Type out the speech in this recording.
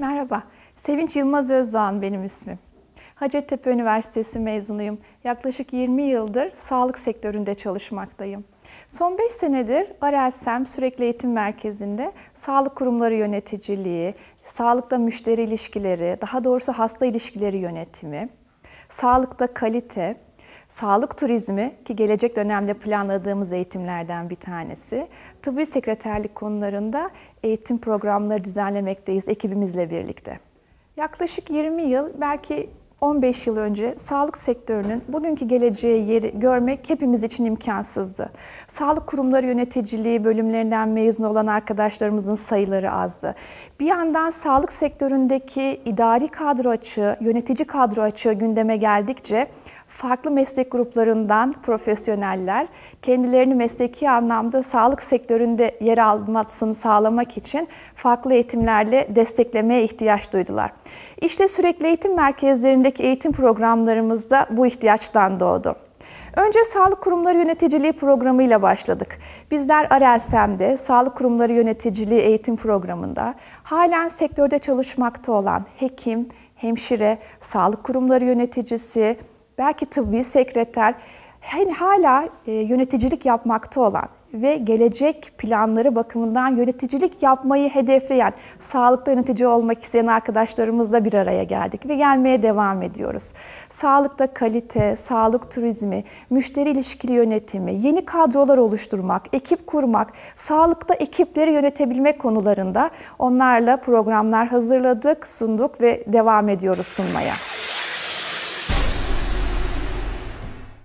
Merhaba, Sevinç Yılmaz Özdağ'ın benim ismim. Hacettepe Üniversitesi mezunuyum. Yaklaşık 20 yıldır sağlık sektöründe çalışmaktayım. Son 5 senedir Arelsem Sürekli Eğitim Merkezi'nde sağlık kurumları yöneticiliği, sağlıkta müşteri ilişkileri, daha doğrusu hasta ilişkileri yönetimi, sağlıkta kalite, sağlık turizmi ki gelecek dönemde planladığımız eğitimlerden bir tanesi, tıbbi sekreterlik konularında eğitim programları düzenlemekteyiz ekibimizle birlikte. Yaklaşık 20 yıl belki 15 yıl önce sağlık sektörünün bugünkü geleceği yeri görmek hepimiz için imkansızdı. Sağlık kurumları yöneticiliği bölümlerinden mezun olan arkadaşlarımızın sayıları azdı. Bir yandan sağlık sektöründeki idari kadro açığı, yönetici kadro açığı gündeme geldikçe farklı meslek gruplarından profesyoneller kendilerini mesleki anlamda sağlık sektöründe yer almasını sağlamak için farklı eğitimlerle desteklemeye ihtiyaç duydular. İşte sürekli eğitim merkezlerindeki eğitim programlarımız da bu ihtiyaçtan doğdu. Önce Sağlık Kurumları Yöneticiliği programıyla başladık. Bizler Arelsem'de Sağlık Kurumları Yöneticiliği eğitim programında halen sektörde çalışmakta olan hekim, hemşire, sağlık kurumları yöneticisi, belki tıbbi sekreter, hani hala e, yöneticilik yapmakta olan ve gelecek planları bakımından yöneticilik yapmayı hedefleyen, sağlıkta yönetici olmak isteyen arkadaşlarımızla bir araya geldik ve gelmeye devam ediyoruz. Sağlıkta kalite, sağlık turizmi, müşteri ilişkili yönetimi, yeni kadrolar oluşturmak, ekip kurmak, sağlıkta ekipleri yönetebilmek konularında onlarla programlar hazırladık, sunduk ve devam ediyoruz sunmaya.